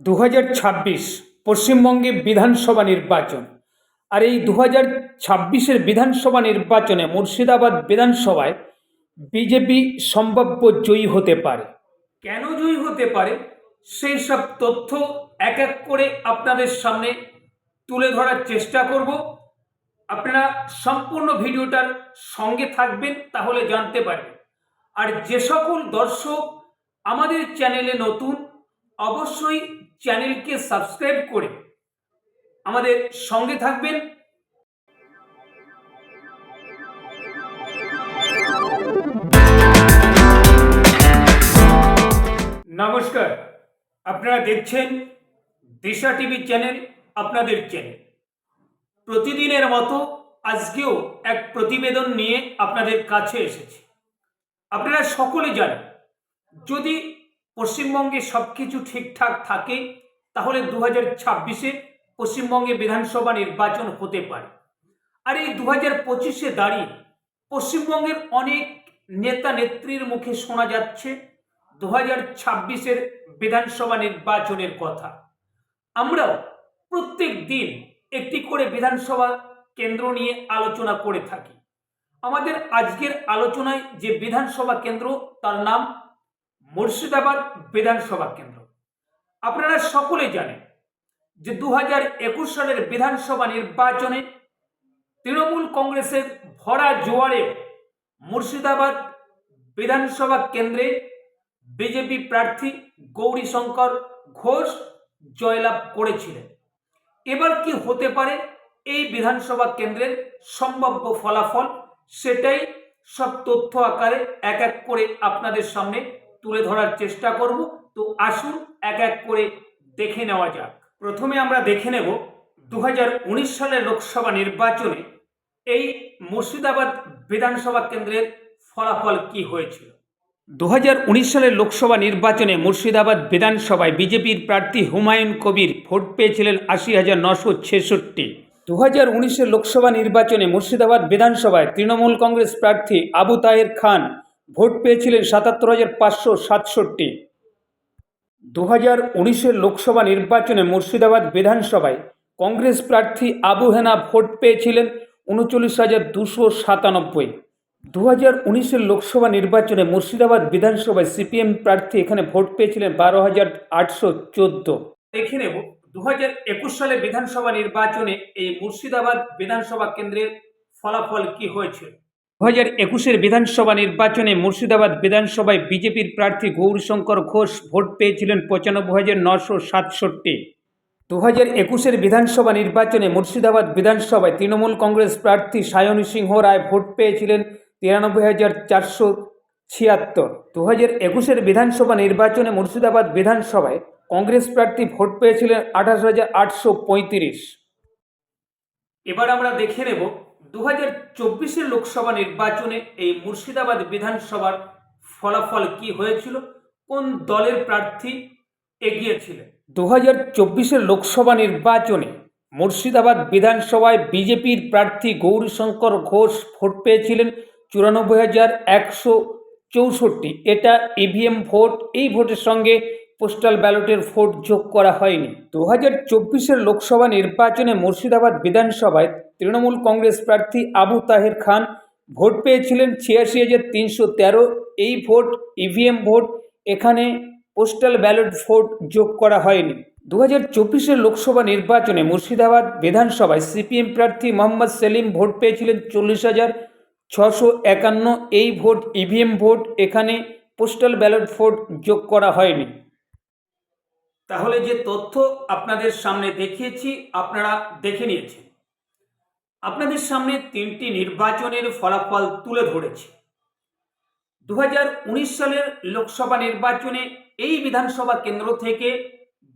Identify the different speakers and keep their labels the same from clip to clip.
Speaker 1: দু পশ্চিমবঙ্গে বিধানসভা নির্বাচন। আর এই দু হাজার ছাব্বিশের বিধানসভা নির্বাচনে মুর্শিদাবাদ বিধানসভায় বিজেপি সম্ভাব্য জয়ী হতে পারে। কেন জয়ী হতে পারে? সেই সব তথ্য এক এক করে আপনাদের সামনে তুলে ধরার চেষ্টা করব। আপনারা সম্পূর্ণ ভিডিওটার সঙ্গে থাকবেন, তাহলে জানতে পারবেন। আর যে সকল দর্শক আমাদের চ্যানেলে নতুন, অবশ্যই চ্যানেলকে সাবস্ক্রাইব করে আমাদের সঙ্গে থাকবেন। নমস্কার, আপনারা দেখছেন দিশা টিভি চ্যানেল, আপনাদের চ্যানেল। প্রতিদিনের মতো আজকেও এক প্রতিবেদন নিয়ে আপনাদের কাছে এসেছি। আপনারা সকলে জানেন, যদি পশ্চিমবঙ্গে সব কিছু ঠিকঠাক থাকে, তাহলে দু হাজার ছাব্বিশে পশ্চিমবঙ্গে বিধানসভা নির্বাচন হতে পারে। আর এই দু হাজার পঁচিশে দাঁড়িয়ে পশ্চিমবঙ্গের অনেক নেতা নেত্রীর মুখে শোনা যাচ্ছে দু হাজার ছাব্বিশের বিধানসভা নির্বাচনের কথা। আমরাও প্রত্যেক দিন একটি করে বিধানসভা কেন্দ্র নিয়ে আলোচনা করে থাকি। আমাদের আজকের আলোচনায় যে বিধানসভা কেন্দ্র, তার নাম মুর্শিদাবাদ বিধানসভা কেন্দ্র। আপনারা সকলেই জানেন যে দু হাজার একুশ সালের বিধানসভা নির্বাচনে তৃণমূল কংগ্রেসের ভরা জোয়ারে মুর্শিদাবাদ বিধানসভা কেন্দ্রে বিজেপি প্রার্থী গৌরীশঙ্কর ঘোষ জয়লাভ করেছিলেন। এবার কি হতে পারে এই বিধানসভা কেন্দ্রের সম্ভাব্য ফলাফল? সেটাই সব তথ্য আকারে এক এক করে আপনাদের সামনে তুলে ধরার চেষ্টা করব। তো আসুন এক এক করে দেখে নেওয়া যাক। প্রথমে আমরা দেখে নেব দু হাজার উনিশ সালের লোকসভা নির্বাচনে এই মুর্শিদাবাদ বিধানসভা কেন্দ্রের ফলাফল কি হয়েছিল? দু হাজার উনিশ সালের লোকসভা নির্বাচনে মুর্শিদাবাদ বিধানসভায় বিজেপির প্রার্থী হুমায়ুন কবির ভোট পেয়েছিলেন আশি হাজার নশো ছেষট্টি। দু হাজার উনিশের লোকসভা নির্বাচনে মুর্শিদাবাদ বিধানসভায় তৃণমূল কংগ্রেস প্রার্থী আবু তাহের খান ভোট পেয়েছিলেন সাতাত্তর হাজার পাঁচশো সাতষট্টি। দু হাজার উনিশের লোকসভা নির্বাচনে মুর্শিদাবাদ বিধানসভায় কংগ্রেস প্রার্থী আবু হেনা ভোট পেয়েছিলেন উনচল্লিশ হাজার দুশো সাতানব্বই। দু হাজার উনিশের লোকসভা নির্বাচনে মুর্শিদাবাদ বিধানসভায় সিপিএম প্রার্থী এখানে ভোট পেয়েছিলেন বারো হাজার আটশো চোদ্দ। দেখে নেব দু হাজার একুশ সালে বিধানসভা নির্বাচনে এই মুর্শিদাবাদ বিধানসভা কেন্দ্রের ফলাফল কি হয়েছিল দু হাজার একুশের বিধানসভা নির্বাচনে মুর্শিদাবাদ বিধানসভায় বিজেপির প্রার্থী গৌরশঙ্কর ঘোষ ভোট পেয়েছিলেন পঁচানব্বই হাজার নশো সাতষট্টি। দু হাজার একুশের বিধানসভা নির্বাচনে মুর্শিদাবাদ বিধানসভায় তৃণমূল কংগ্রেস প্রার্থী সায়নী সিংহ রায় ভোট পেয়েছিলেন তিরানব্বই হাজার চারশো ছিয়াত্তর। দু হাজার একুশের বিধানসভা নির্বাচনে মুর্শিদাবাদ বিধানসভায় কংগ্রেস প্রার্থী ভোট পেয়েছিলেন আঠাশ হাজার আটশো পঁয়ত্রিশ। এবার আমরা দেখে নেব দু হাজার চব্বিশের লোকসভা নির্বাচনে এই মুর্শিদাবাদ বিধানসভার ফলাফল কি হয়েছিল? কোন দলের প্রার্থী এগিয়েছিলেন দু হাজার চব্বিশের লোকসভা নির্বাচনে মুর্শিদাবাদ বিধানসভায় বিজেপির প্রার্থী গৌরীশঙ্কর ঘোষ ভোট পেয়েছিলেন চুরানব্বই হাজার একশো চৌষট্টি। এটা ইভিএম ভোট। এই ভোটের সঙ্গে পোস্টাল ব্যালটের ভোট যোগ করা হয়নি। দু হাজার চব্বিশের লোকসভা নির্বাচনে মুর্শিদাবাদ বিধানসভায় তৃণমূল কংগ্রেস প্রার্থী আবু তাহের খান ভোট পেয়েছিলেন ছিয়াশি হাজার তিনশো তেরো। এই ভোট ইভিএম ভোট, এখানে পোস্টাল ব্যালট ভোট যোগ করা হয়নি। দু হাজার চব্বিশের লোকসভা নির্বাচনে মুর্শিদাবাদ বিধানসভায় সিপিএম প্রার্থী মোহাম্মদ সেলিম ভোট পেয়েছিলেন চল্লিশ হাজার ছশো একান্ন। এই ভোট ইভিএম ভোট, এখানে পোস্টাল ব্যালট ভোট যোগ করা হয়নি। তাহলে যে তথ্য আপনাদের সামনে দেখিয়েছি, আপনারা দেখে নিয়েছেন। আপনাদের সামনে তিনটি নির্বাচনের ফলাফল তুলে ধরেছি। দু হাজার উনিশ সালের লোকসভা নির্বাচনে এই বিধানসভা কেন্দ্র থেকে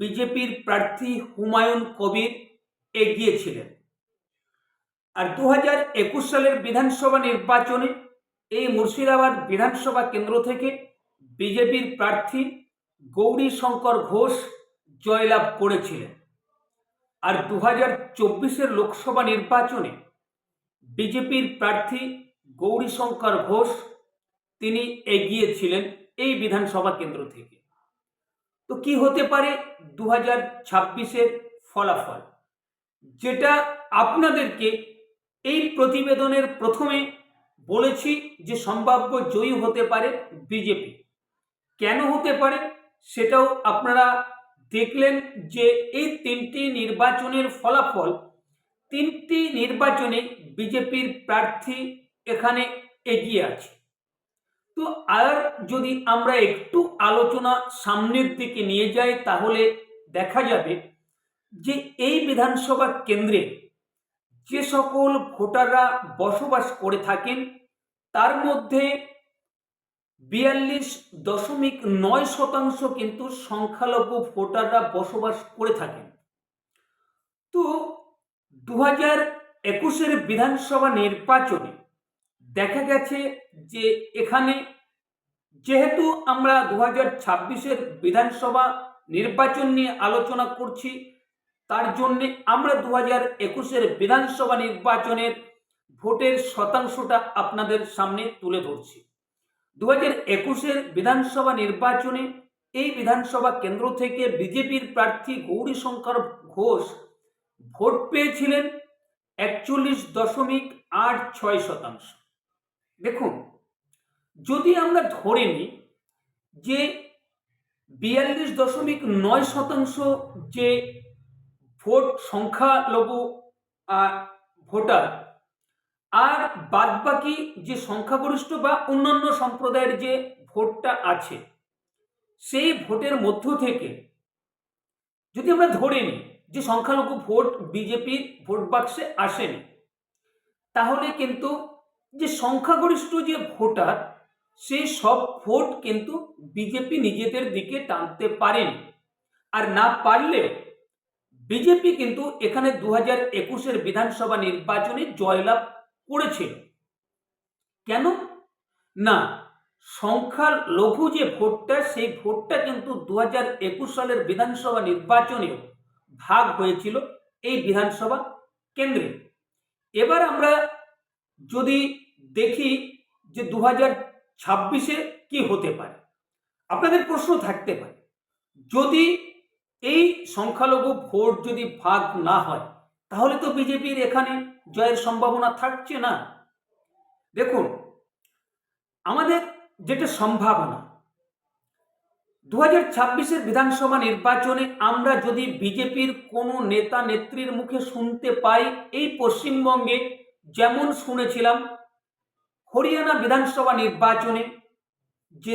Speaker 1: বিজেপির প্রার্থী হুমায়ুন কবির এগিয়েছিলেন। আর দু হাজার একুশ সালের বিধানসভা নির্বাচনে এই মুর্শিদাবাদ বিধানসভা কেন্দ্র থেকে বিজেপির প্রার্থী গৌরী শঙ্কর ঘোষ জয়লাভ করেছিলেন। আর দু হাজার চব্বিশের লোকসভা নির্বাচনে বিজেপির প্রার্থী গৌরীশঙ্কর ঘোষ তিনি এগিয়েছিলেন এই বিধানসভা কেন্দ্র থেকে। তো কি হতে পারে দু হাজার ছাব্বিশের ফলাফল? যেটা আপনাদেরকে এই প্রতিবেদনের প্রথমে বলেছি যে সম্ভাব্য জয়ী হতে পারে বিজেপি। কেন হতে পারে সেটাও আপনারা দেখলেন যে এই তিনটি নির্বাচনের ফলাফল, তিনটি নির্বাচনে বিজেপির প্রার্থী এখানে এগিয়ে আছে। তো আর যদি আমরা একটু আলোচনা সামনের দিকে নিয়ে যাই, তাহলে দেখা যাবে যে এই বিধানসভা কেন্দ্রে যে সকল ভোটাররা বসবাস করে থাকেন, তার মধ্যে বিয়াল্লিশ দশমিক নয় শতাংশ কিন্তু সংখ্যালঘু ভোটাররা বসবাস করে থাকেন। তো দু হাজার একুশের বিধানসভা নির্বাচনে দেখা গেছে যে এখানে যেহেতু আমরা দু হাজার ছাব্বিশের বিধানসভা নির্বাচন নিয়ে আলোচনা করছি, তার জন্যে আমরা দু হাজার একুশের বিধানসভা নির্বাচনের ভোটের শতাংশটা আপনাদের সামনে তুলে ধরছি। দু হাজার একুশের বিধানসভা নির্বাচনে এই বিধানসভা কেন্দ্র থেকে বিজেপির প্রার্থী গৌরীশঙ্কর ঘোষ ভোট পেয়েছিলেন একচল্লিশ দশমিক আট ছয় শতাংশ। দেখুন, যদি আমরা ধরে নিই যে বিয়াল্লিশ দশমিক নয় শতাংশ যে ভোট সংখ্যালঘু ভোটার আর বাদবাকি যে সংখ্যাগরিষ্ঠ বা অন্যান্য সম্প্রদায়ের যে ভোটটা আছে, সেই ভোটের মধ্য থেকে যদি আমরা ধরে নিই যে সংখ্যালঘু ভোট বিজেপির ভোট বাক্সে আসেনি, তাহলে কিন্তু যে সংখ্যাগরিষ্ঠ যে ভোটার সেই সব ভোট কিন্তু বিজেপি নিজেদের দিকে টানতে পারেনি। আর না পারলে বিজেপি কিন্তু এখানে দু হাজার একুশের বিধানসভা নির্বাচনে জয়লাভ করেছিল। কেন? না সংখ্যালঘু যে ভোটটা, সেই ভোটটা কিন্তু দু একুশ সালের বিধানসভা নির্বাচনেও ভাগ হয়েছিল এই বিধানসভা কেন্দ্রে। এবার আমরা যদি দেখি যে দু হাজার ছাব্বিশে কি হতে পারে। আপনাদের প্রশ্ন থাকতে পারে, যদি এই সংখ্যালঘু ভোট যদি ভাগ না হয়, তাহলে তো বিজেপির এখানে জয়ের সম্ভাবনা থাকছে না দেখুন আমাদের যেটা সম্ভাবনা দু হাজার ছাব্বিশের বিধানসভা নির্বাচনে আমরা যদি বিজেপির কোনো নেতা নেত্রীর মুখে শুনতে পাই এই পশ্চিমবঙ্গে যেমন শুনেছিলাম হরিয়ানা বিধানসভা নির্বাচনে যে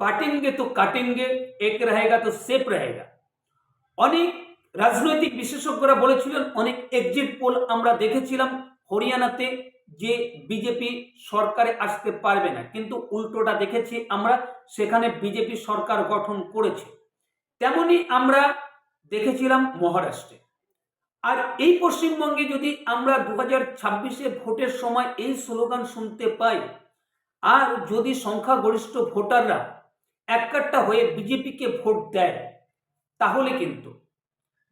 Speaker 1: বাটেঙ্গে তো কাটেঙ্গে এক रहेगा তো সেফ रहेगा অনেক রাজনৈতিক বিশেষজ্ঞরা বলেছিলেন, অনেক এক্সিট পোল আমরা দেখেছিলাম হরিয়ানাতে যে বিজেপি সরকারে আসতে পারবে না। কিন্তু উল্টোটা দেখেছি আমরা, সেখানে বিজেপি সরকার গঠন করেছে। তেমনি আমরা দেখেছিলাম মহারাষ্ট্রে। আর এই পশ্চিমবঙ্গে যদি আমরা দু হাজার ছাব্বিশে ভোটের সময় এই স্লোগান শুনতে পাই, আর যদি সংখ্যাগরিষ্ঠ ভোটাররা এককাট্টা হয়ে বিজেপিকে ভোট দেয়, তাহলে কিন্তু